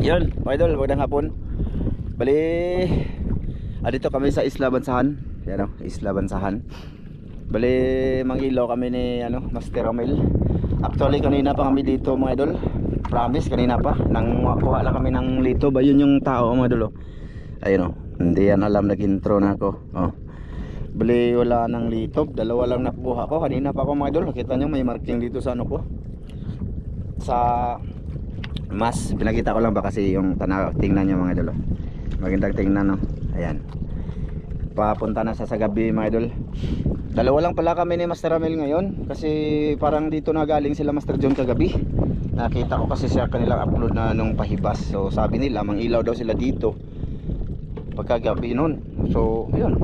Yun, mga idol, magandang hapon. Bali, ah, dito kami sa Isla Bansahan. Yan o, Isla Bansahan. Bali, mangilaw kami ni ano, Master Ramil. Actually, kanina pa kami dito mga idol. Promise, kanina pa. Nang kuha lang kami ng lito. Ba yun yung tao mga idol? Oh. Ayun o, hindi yan alam, nag-intro na ako. Oh. Bali, wala nang litob. Dalawa lang nakuha ko. Kanina pa ako mga idol. Nakita nyo, may marking dito sa ano ko. Sa mas pinakita ko lang ba kasi yung tanaw tingnan nyo mga idol oh. magandang tingnan no? Ayan. Papunta na sa sa gabi mga idol. Dalawa lang pala kami ni Master Ramil ngayon kasi parang dito na galing sila Master John kagabi. Nakita ko kasi siya kanilang upload na nung pahibas. So sabi nila mang ilaw daw sila dito pagkagabi nun. So yun.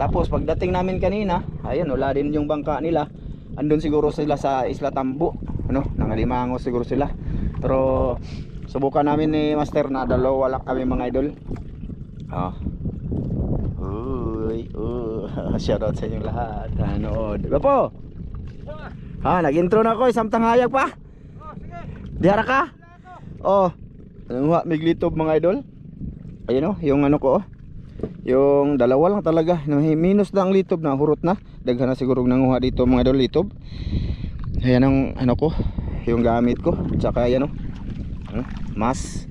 Tapos pagdating namin kanina ayun wala din yung bangka nila. Andun siguro sila sa Isla Tambo. Ano nangalimango siguro sila pero subukan namin ni Master na dalawa lang kami mga idol. Ah. Uy uh, shoutout sa inyong lahat. Nanood. Diba po. Ha nag intro na ako isang tanghayag pa. Dihara ka? Oh. Nga miglitob mga idol? Ayun oh yung ano ko oh. Yung dalawa lang talaga. Minus na ang litob na hurot na. Daghan na siguro nanguha dito mga idol litob ayan ang ano ko yung gamit ko. Tsaka yan oh. Ano, mas.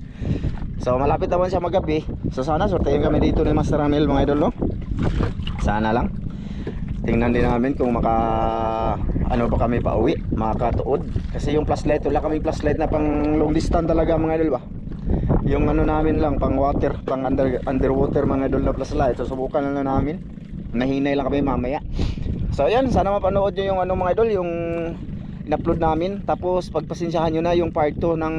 So malapit naman siya magabi. So sana sortein kami dito ni Master Ramil mga idol no? Sana lang. Tingnan din namin kung maka ano pa kami pa uwi makatuod. Kasi yung flashlight wala kami flashlight na pang long distance talaga mga idol ba? Yung ano namin lang pang water pang under, underwater mga idol na flashlight. So subukan na namin. Mahinay lang kami mamaya. So ayan sana mapanood nyo yung ano mga idol yung in-upload namin. Tapos pagpasensyahan nyo na yung part 2 ng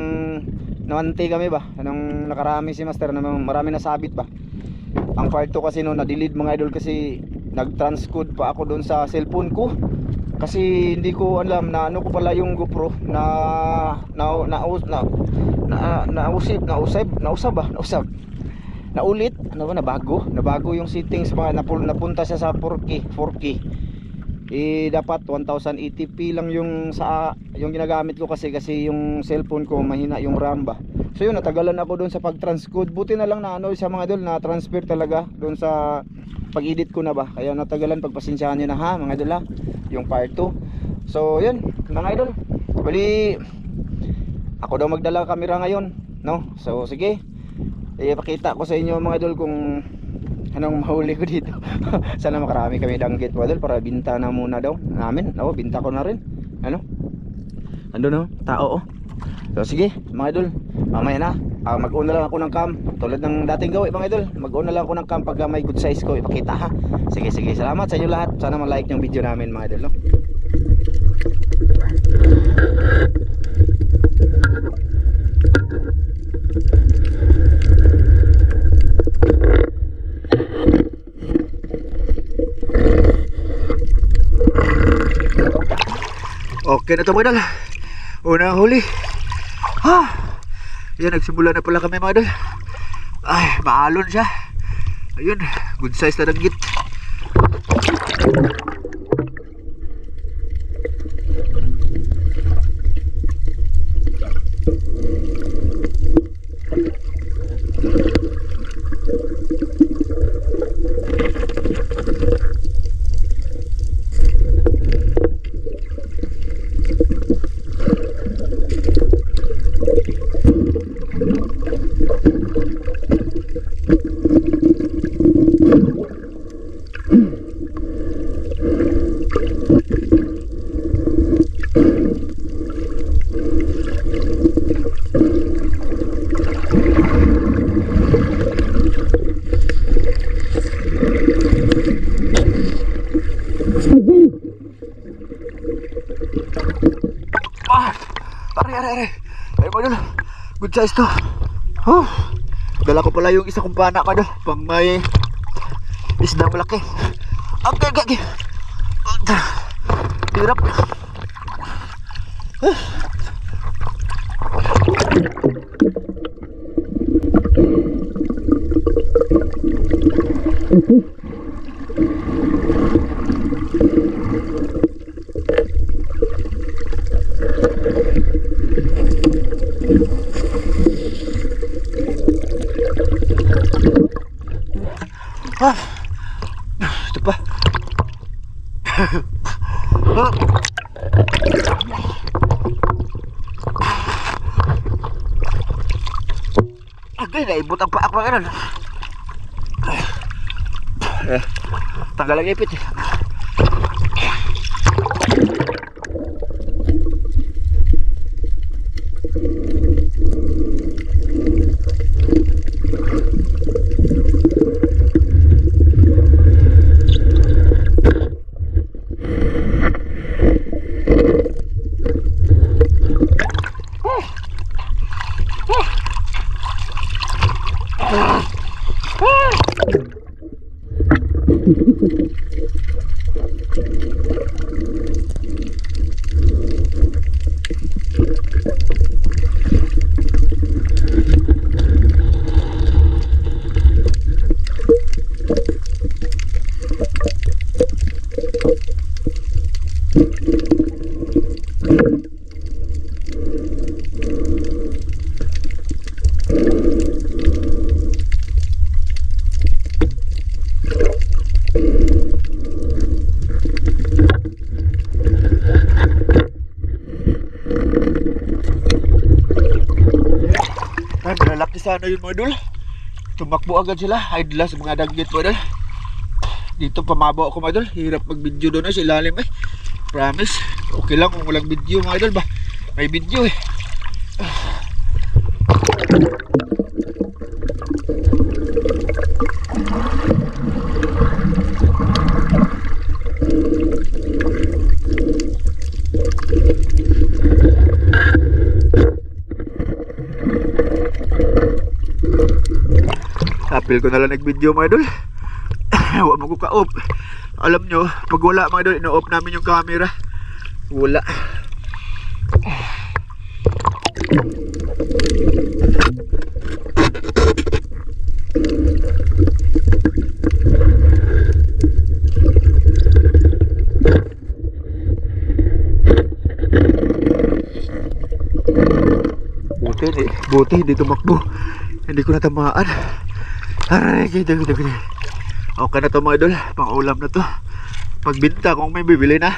nawante kami ba? Nung nakarami si master na marami nasabit ba? Ang part 2 kasi no na-delete mga idol kasi nag-transcode pa ako doon sa cellphone ko. Kasi hindi ko alam na ano ko pala yung GoPro na na na na na nausip nausab nausab ba? Nausab. Naulit. Ano ba nabago? Nabago yung settings mga napunta siya sa 4K 4K eh dapat 1080p lang yung sa yung ginagamit ko kasi kasi yung cellphone ko mahina yung RAM ba. So yun natagalan ako doon sa pag transcode buti na lang na ano sa mga idol na transfer talaga doon sa pag edit ko na ba. Kaya natagalan pagpasensyahan nyo na ha mga idol ha yung part 2 so yun mga idol bali ako daw magdala camera ngayon no? So sige ipakita ko sa inyo mga idol kung anong mahuli ko dito sana makarami kami danggit mga idol para binta na muna daw namin. Oo binta ko na rin. Ano? Ando no tao oh. So sige mga idol mamaya na. Ah, mag-una lang ako ng cam. Tulad ng dating gawin mga idol mag-una lang ako ng cam pag may good size ko ipakita ha. Sige sige salamat sa inyo lahat. Sana ma-like yung video namin mga idol no? Okay na ito mga idol Unang huli. Ha? Yan nagsimula na pala kami mga idol Ay maalon siya. Ayun good size na danggit. Ah, are, are, are. Ay, mga idol. Good size to. Oh, dala ko pala yung isa kong panak ano, pang may isda malaki. Okay, okay, okay. Hirap. Ah. Eh, tanggal ang ipit. Ay, malalaki sana yun mga idol. Tumakbo agad sila. Idla sa mga daggit mga idol. Dito pamabo ako mga idol. Hirap mag-video doon eh, sa ilalim eh. Promise. Okay lang kung walang video mga idol ba. May video eh. Apil ko na lang nag-video mga idol. Huwag mo ko ka-off. Alam nyo, pag wala mga idol, ino-off namin yung camera. Wala. Buti, buti, hindi tumakbo. Hindi ko natamaan. Aray, ganda, ganda, ganda. Okay na to mga idol, pang ulam na to. Pagbinta kung may bibili na.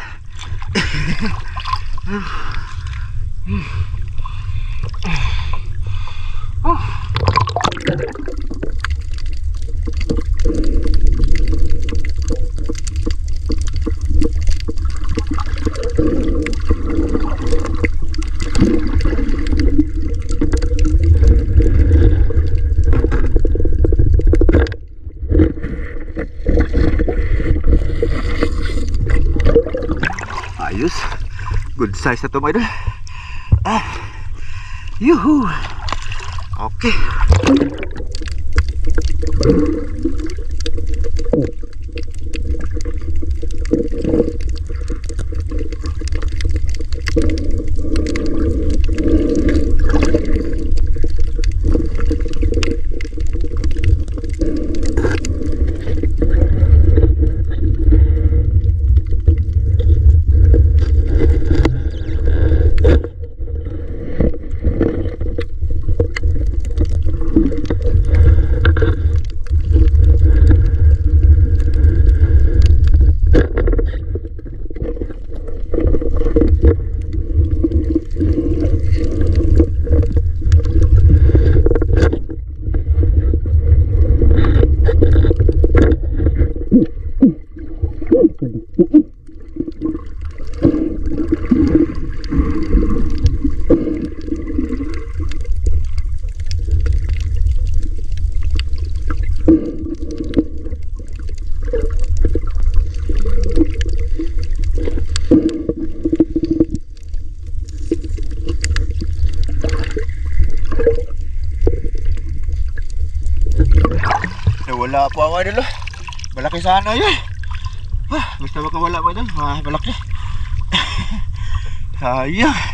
Ayos. Good size na to mga idol. Ah. Yuhu. Okay. Eh, wala po ang idol. oh. Malaki sana yun. Ah, basta makawala mo idol. Ah, malaki. Sayang.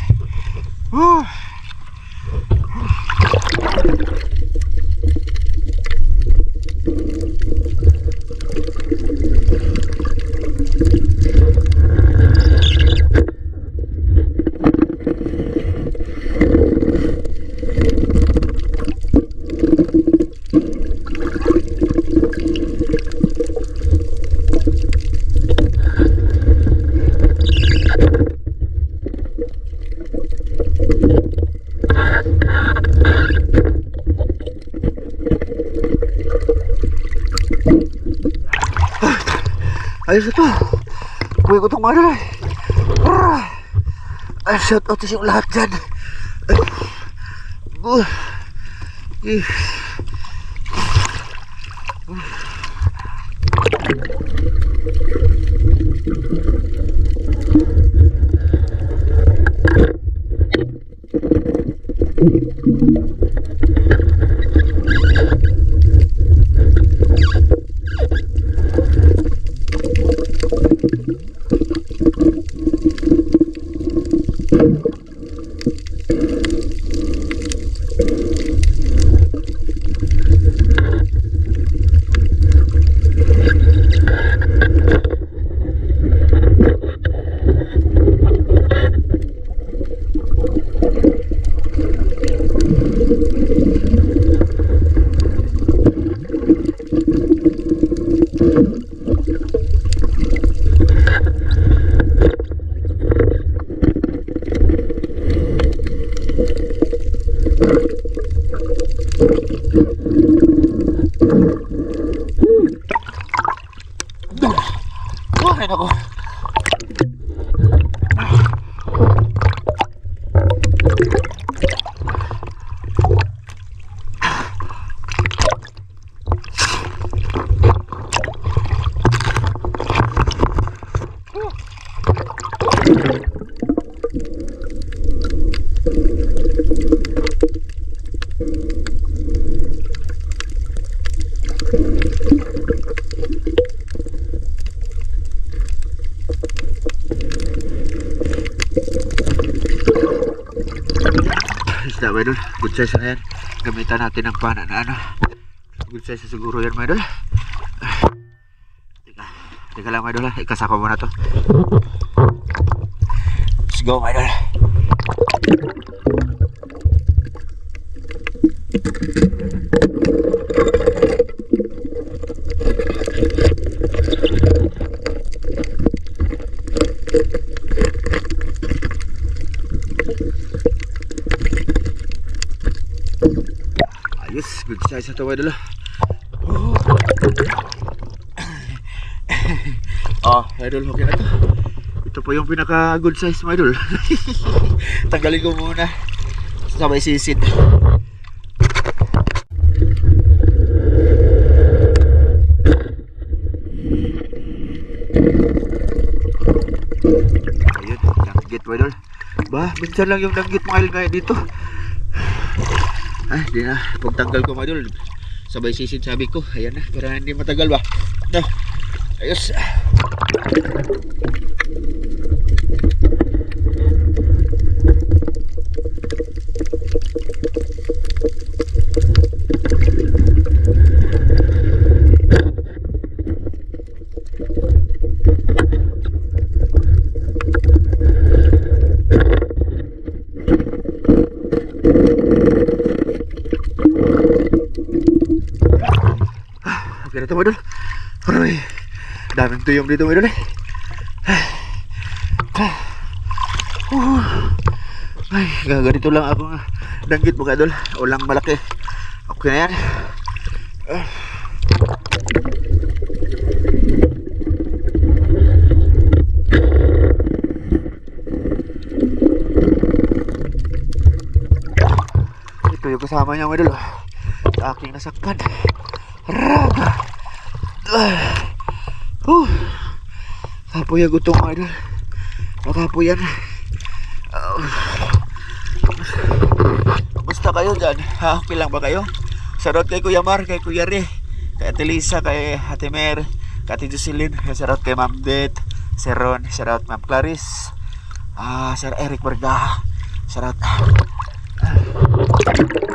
Ayos ito. Buhay ko itong. Ah! Ay, shout out sa lahat dyan. Ay. Uh. Eh. Buhay na ko. Isda ba idol? Good size na yan. Gamitan natin ng pana na ano. Good size siguro yan mga idol. Teka, teka lang mga idol. Ikasako muna to. Let's go mga idol. Ayos, good size na to mga idol. Oh, idol, okay na to. Ito po yung pinaka good size mga idol. Tanggalin ko muna. Sabay sisid. Ayun, langgit mga idol. Ba, minsan lang yung langgit mga idol ngayon dito. Ay, di na. Pagtanggal ko mga idol, sabay sisid sabi ko. Ayan na, para hindi matagal ba. No. Ayos. Okay na ito mga idol. Aray, daming tuyong dito mga idol eh. Uh, Ay, gaganito lang ako nga. Danggit mga idol. Ulang malaki. Okay na yan. Ah. Ito yung kasama niya mga idol. Sa aking nasakpan. Raga. Ah. Gutom mga idol. Makapoy yan. Ah. Basta kayo dyan. Ha? Okay lang ba kayo? Sarot kay Kuya Mar, kay Kuya Re, kay Ate Lisa, kay Ate Mer, kay Ate Jocelyn, sarot kay Ma'am Det, Sir Ron, sarot Ma'am Clarice, ah, Sir Eric Berga, sarot. Lapad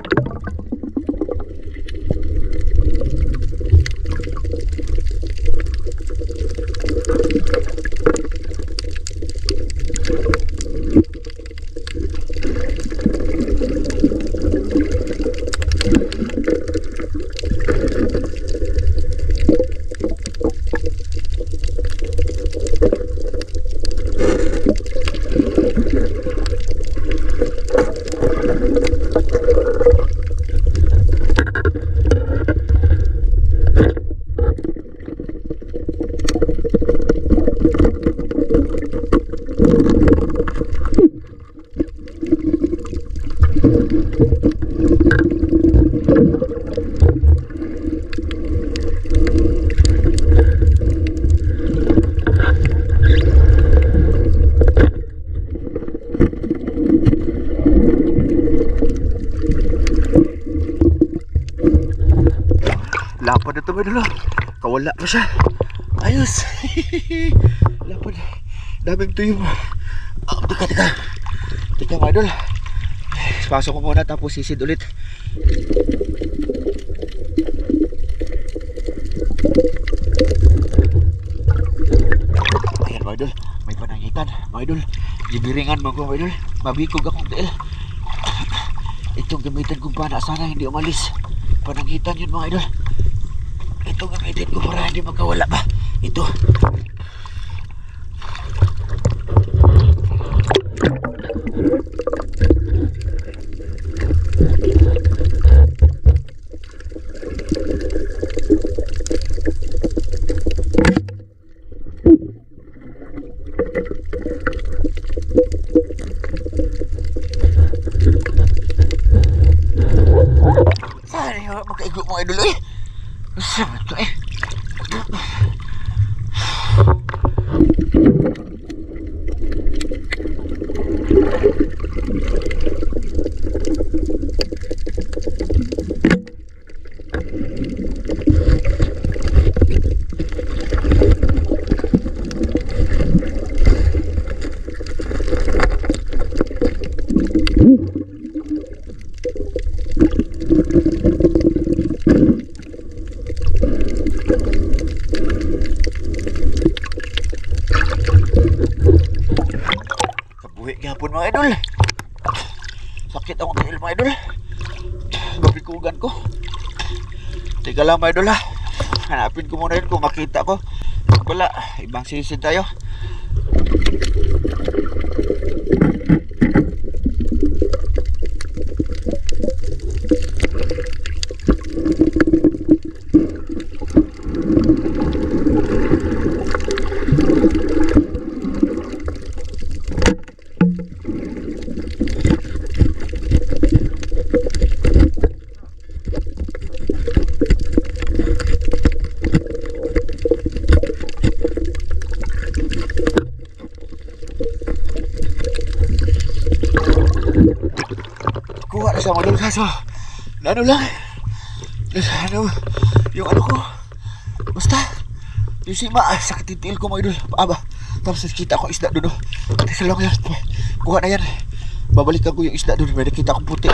Kawala pa siya. Ayos. Lapad. Daming tuyo. Ah, teka, teka. Teka mga idol. Pasok ko muna tapos sisid ulit. Ayan mga idol. May panangitan. Mga idol. Gibiringan mo ko mga idol. Mabikog akong tiil. Itong gamitin kong pana sana hindi umalis. Panangitan yun mga idol. Gamitin ko para hindi magkawala ba. Ito. Lang mga idol ha. Hanapin ko muna yun kung makita ko. Wala, ibang sisid tayo. Kaso. Ano lang. Ano, yung ano ko. Basta. Yung sima, sakit tiil ko mga idol. Aba. Tapos nakita ko isda doon. Teka lang yan. Kuha na yan. Babalikan ko yung isda doon. May nakita akong puti.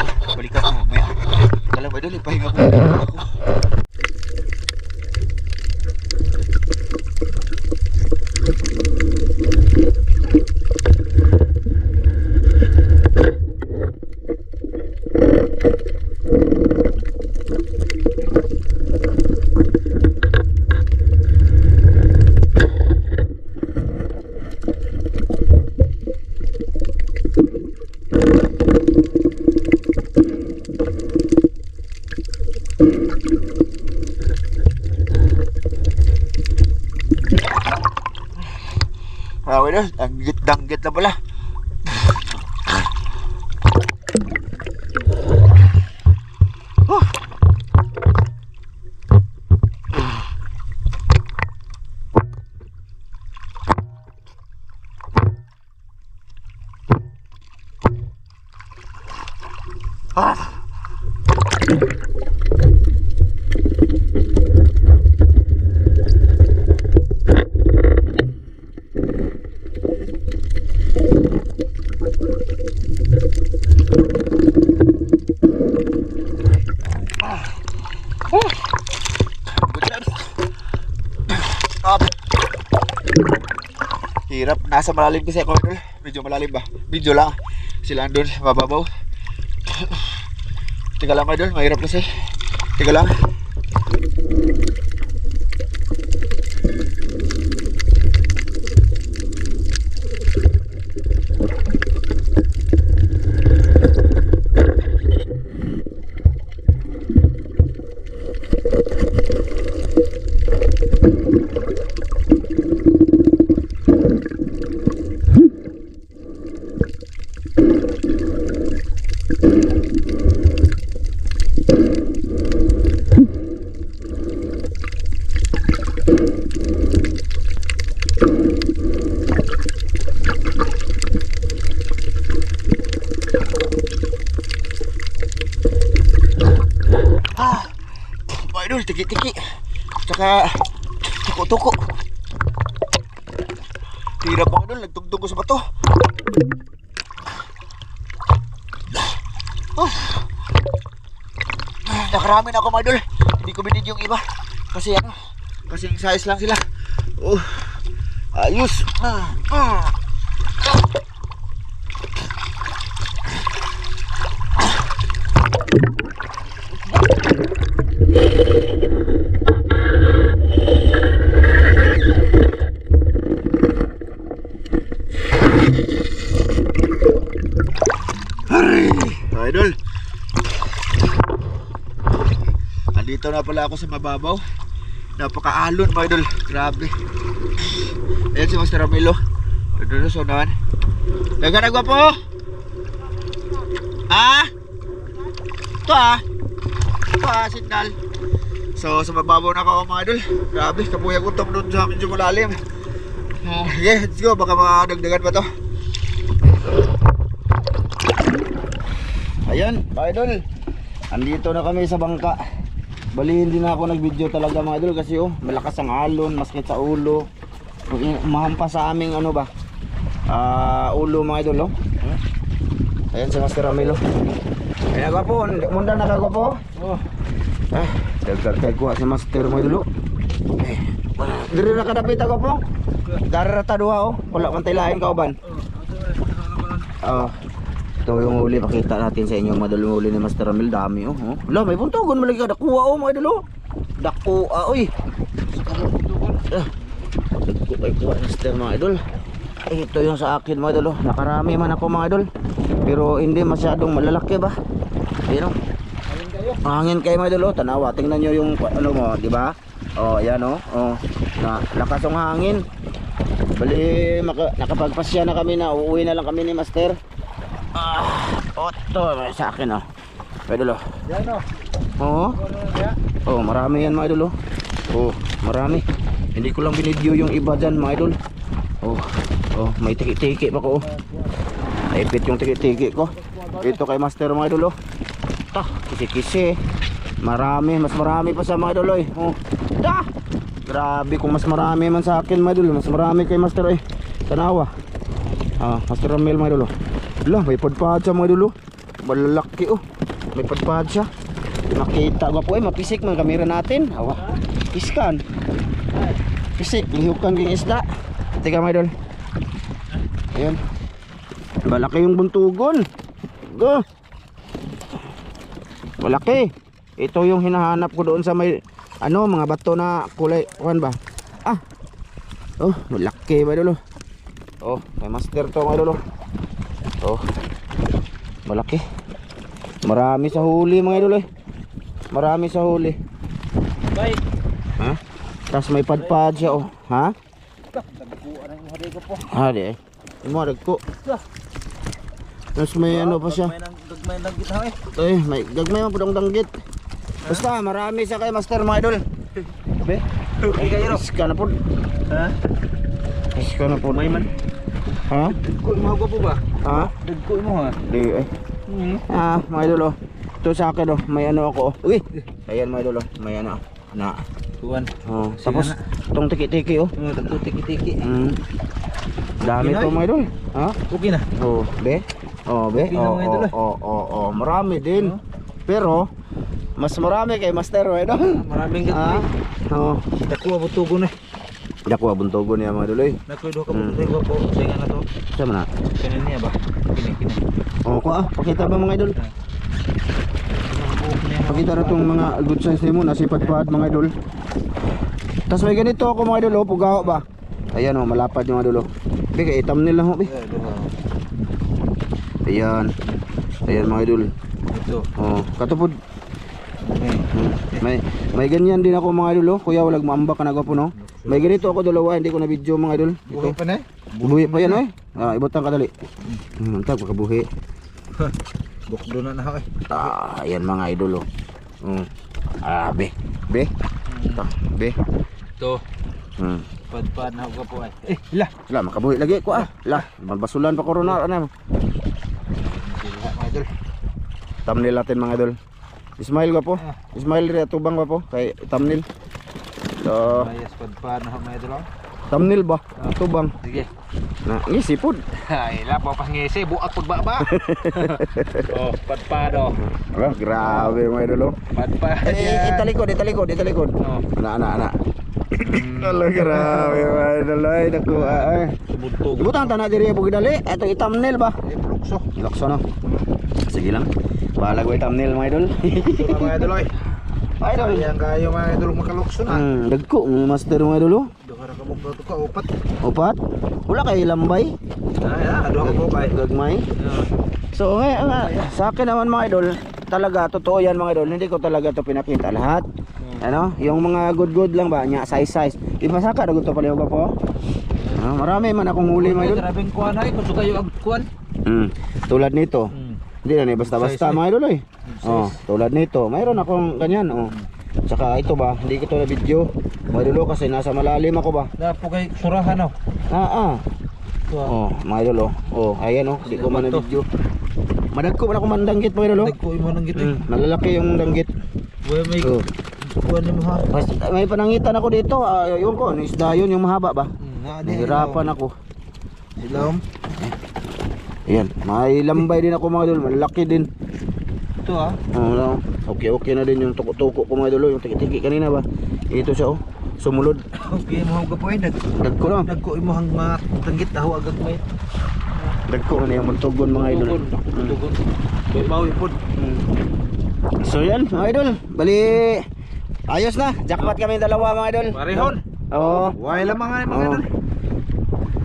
Hirap. Nasa malalim kasi ako. idol. Medyo malalim ba? Medyo lang. Sila andun. Mababaw. Teka lang idol. Mahirap kasi. Teka lang. Tsaka tuko-tuko. Hirap mga idol, nagtugtog ko sa bato. Oh. Nakarami na ako mga idol. Hindi ko binid yung iba. Kasi ano, kasi size lang sila. Oh. Ayos. Ah, ah. Aray, idol. Na pala ako sa mababaw. Napakaalon mga idol. Grabe. Ayan si Master Ramilo. Doon na sa unahan. Naghanag po? Ah? Ito ah. Ito ah, signal. So, sa mababaw na ako mga idol. Grabe, kapuyag utong doon sa medyo malalim. Ah, yeah, let's go. Baka madagdagan pa to. Ayan, mga idol. Andito na kami sa bangka. Bali hindi na ako nag-video talaga mga idol kasi oh, malakas ang alon, maskit sa ulo. Mahampas sa aming ano ba? Ah, ulo mga idol oh. Ayan si Master Ramilo. Kaya ka po, munda na ka po. Oh. Ah, dagdag kay kuha si Master mga idol oh. Eh, Diri na kadapit ako po. Darata duha oh. Wala man taylain ka uban. Oh. Ito yung huli, pakita natin sa inyo mga yung huli ni Master Ramil, dami oh. oh. Wala, may buntugon malagi ka, dakuha oh mga idol oh. Dakuha, oy. Dagko kay kuha Master mga idol. Ito yung sa akin mga idol oh. Nakarami man ako mga idol. Pero hindi masyadong malalaki ba? Ayun oh. Hangin kayo mga idol oh. Tanawa, tingnan nyo yung ano mo, di ba? Oh, ayan oh. Oh, na lakas ang hangin. Bali, maka, nakapagpasya na kami na uuwi na lang kami ni Master. Ah, oto sa akin oh. Mga idol oh. Yan o. Oo. Oh, marami yan mga idol oh. Oh, marami. Hindi ko lang binidyo yung iba dyan mga idol. Oh, oh, may tiki-tiki pa ko oh. Naipit yung tiki-tiki ko. Ito kay Master mga idol oh. Ta, kisi-kisi. Marami, mas marami pa sa mga idol oh. eh. Oh. Ta! Grabe kung mas marami man sa akin mga idol. Mas marami kay Master eh. Tanawa. Ah, Master Ramil mga idol oh. Wala, may padpad siya mga idol oh. Malalaki oh. May padpad siya. Makita ko po eh, mapisik man kamera natin. Awa. Iskan. Pisik, lihukan king isda. Teka mga idol. Ayan. Malaki yung buntugon. Go. Malaki. Ito yung hinahanap ko doon sa may ano, mga bato na kulay, kuan ba? Ah. Oh, malaki mga idol. oh. Oh, may master to mga idol. Oh. Malaki. Marami sa huli mga idol eh. Marami sa huli. Bye. Ha? Tapos may padpad siya oh. Ha? Po. Ha di eh. Imo ko. Tapos may ano pa siya. May nang gagmay lang kita eh. Eh, may gagmay man pudong danggit. Basta marami sa kay master mga idol. Be. Okay kayo. Iska na pud. Ha? Iska na pud. May man. Ha? Dagko mo ko po ba? Ha? Dagko mo ha. Di eh. Hmm. Ah, mga idol oh. Ito sa akin oh, may ano ako oh. Uy. Ayan mga idol oh, may ano. Na. Kuan. Oh, tapos tong tiki-tiki oh. Oh, dagko tiki-tiki. Mm. Dami to mga idol. Ha? Okay na. Oh, be. Oh, be. Pila Oh, oh, eh. oh, oh, oh, marami din. Pero mas marami kay Master oh, idol. Maraming Ah. gagmay. Oh, Dagko abutugon eh. Dako buntogo niya mga. Nakoy do ka Hmm. po po. Saya na to. Sama na. Kanin niya ba? Kini kini. Oh, ko ah, pakita ba mga idol? Pakita na tong mga good size nimo nasipad-pad mga idol. Tapos may ganito ako mga idol, oh, pugaw ba? Ayan oh, malapad yung mga idol. oh. Kay thumbnail lang ho, be. Ayan. Ayan mga idol. Ito. Oh, katupod. Hmm. May may ganyan din ako mga idol, oh. Kuya walag maamba ka na po no. May ganito ako dalawa, hindi ko na video mga idol. Ito. pa na eh. Buhi pa yan eh. Ah, ibutang kadali. Hmm, tag pagkabuhi. Bukdo na na ako eh. Ah, ayan mga idol oh. Hmm. Ah, be. Be. Ta, be. Ito. Hmm. Padpad na ako po eh. Eh, ila. Wala, makabuhi lagi ko ah. La, mabasulan pa corona ano. Sila mga idol. Thumbnail natin mga idol. Ismail gwapo. Ismail ri atubang gwapo kay thumbnail. So, Ayos pad pa na mga idol. oh. thumbnail ba? Atubang. Sige. Na ngisi pud. Ay, lapo pas ngisi buak pag baba. oh, pad pa do. Ah, grabe mga idol. oh. Pad pa. Eh, italikod, italikod, italikod. Oh. Ana, ana, ana. Ala grabe mga idol. Ay, naku. Ay. Tubutog. Ibutang tanah diri bugi dali. Ito i-thumbnail ba? Eh, plukso. Lakso no. Sige lang. Bahala ko i-thumbnail mga idol. Ito mga idol ay. idol. Sayang kayo mga idol makalukso na. Hmm, dagko mga master mga idol. oh. Duha ra ka mo ka upat. Upat. Wala kay lambay. Ay, ah, duha ka mo kay. Gagmay. So nga, nga, sa akin naman mga idol, talaga totoo yan mga idol. Hindi ko talaga to pinakita lahat. Ano? Yung mga good good lang ba? Nya size size. Di ba saka dagot to pala yung po? Ah, marami man akong huli mga idol. Grabing kuan ay kung kayo ag kuan. Hmm. Tulad nito. Hmm. Hindi na ni basta-basta eh. mga idol eh. Oh, tulad nito. Mayroon akong ganyan oh. Tsaka ito ba, hindi ko to na video. Mga idol oh, kasi nasa malalim ako ba. Dapo kay surahan oh. Ah ah. Ah. Oh, mga idol oh. Oh, ayan oh, hindi ko man na video. Madagko man ako man danggit mga idol oh. Nagko imo nang gito. Mm, malalaki yung danggit. Way may Oh. kuan nimo ha. May panangitan ako dito. Yun ko, ano, isda yun, yung mahaba ba? Hmm, na di. Nahirapan ako. Silom. Ayan, may lambay din ako mga idol, malaki din. Ito ah. Oh, no. Okay, okay na din yung tuko-tuko ko mga idol, oh, yung tiki-tiki kanina ba? Ito siya oh, sumulod. Okay mo ang gapoy dag. Dagko na, Dagko imo hang mga tanggit aho agad may. dagko na yung muntugon mga idol. Tugon. Tugon. May bawi pod. So yan, mga idol, bali ayos na. Jackpot kami dalawa mga idol. Parehon. Oo. Way lang mga mga Oo. idol.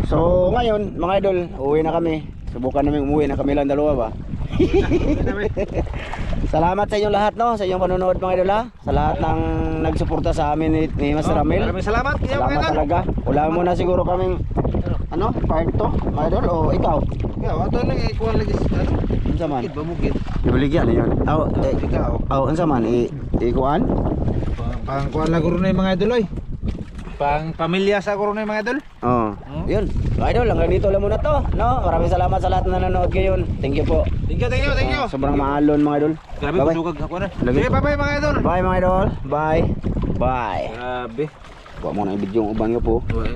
So ngayon, mga idol, uwi na kami. Subukan namin umuwi na kami lang dalawa ba? Salamat sa inyong lahat no, sa inyong panonood mga idol ha. Sa lahat ng nagsuporta sa amin ni, ni Master Ramil. Maraming salamat. Salamat idol. talaga. Wala mo na siguro kaming ano, part to, mga idol o ikaw. Ikaw, ato lang ikuha lagi sa ano. Unsa man? Bukid ba bukid? Ibaligyan niyo. Aw, eh, Ikaw. aw, unsa man i ikuan? Pang kuha lang guro na mga idol oy. Pang pamilya sa guro na yung mga idol. Oh. Yun. Mga idol, hanggang dito lang muna to, no? Maraming salamat sa lahat na nanonood ngayon. Thank you po. Thank you, thank you, thank you. Sobrang maalon mga idol. Grabe Bye-bye. kusugag ako na. Lagi. Sige, bye-bye mga idol. Bye mga idol. Bye. Bye. Grabe. Huwag mo na yung uban nyo po. Bye.